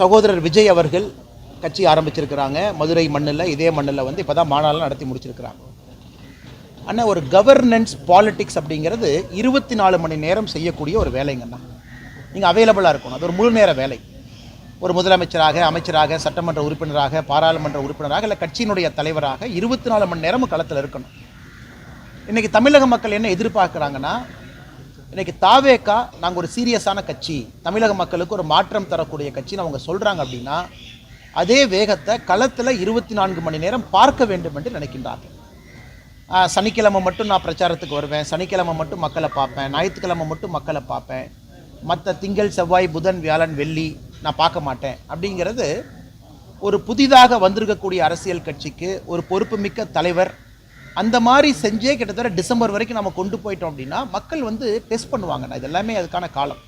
சகோதரர் விஜய் அவர்கள் கட்சி ஆரம்பிச்சிருக்கிறாங்க. மதுரை மண்ணில் இதே மண்ணில் வந்து இப்போ தான் மாநாளம் நடத்தி முடிச்சிருக்கிறாங்க. ஆனால் ஒரு கவர்னன்ஸ் பாலிட்டிக்ஸ் அப்படிங்கிறது இருபத்தி நாலு மணி நேரம் செய்யக்கூடிய ஒரு வேலைங்கண்ணா நீங்கள் அவைலபிளாக இருக்கணும். அது ஒரு முழு நேர வேலை. ஒரு முதலமைச்சராக அமைச்சராக சட்டமன்ற உறுப்பினராக பாராளுமன்ற உறுப்பினராக இல்லை கட்சியினுடைய தலைவராக இருபத்தி நாலு மணி நேரமும் களத்தில் இருக்கணும். இன்றைக்கி தமிழக மக்கள் என்ன எதிர்பார்க்குறாங்கன்னா இன்றைக்கி தாவேக்கா நாங்கள் ஒரு சீரியஸான கட்சி. தமிழக மக்களுக்கு ஒரு மாற்றம் தரக்கூடிய கட்சின்னு அவங்க சொல்கிறாங்க அப்படின்னா அதே வேகத்தை களத்தில் இருபத்தி நான்கு மணி நேரம் பார்க்க வேண்டும் என்று நினைக்கின்றார்கள். சனிக்கிழமை மட்டும் நான் பிரச்சாரத்துக்கு வருவேன். சனிக்கிழமை மட்டும் மக்களை பார்ப்பேன். ஞாயிற்றுக்கிழமை மட்டும் மக்களை பார்ப்பேன். மற்ற திங்கள் செவ்வாய் புதன் வியாழன் வெள்ளி நான் பார்க்க மாட்டேன். அப்படிங்கிறது ஒரு புதிதாக வந்திருக்கக்கூடிய அரசியல் கட்சிக்கு ஒரு பொறுப்புமிக்க தலைவர் அந்த மாதிரி செஞ்சே கிட்டத்தட்ட டிசம்பர் வரைக்கும் நம்ம கொண்டு போயிட்டோம் அப்படின்னா மக்கள் வந்து டெஸ்ட் பண்ணுவாங்க. இது எல்லாமே அதுக்கான காலம்.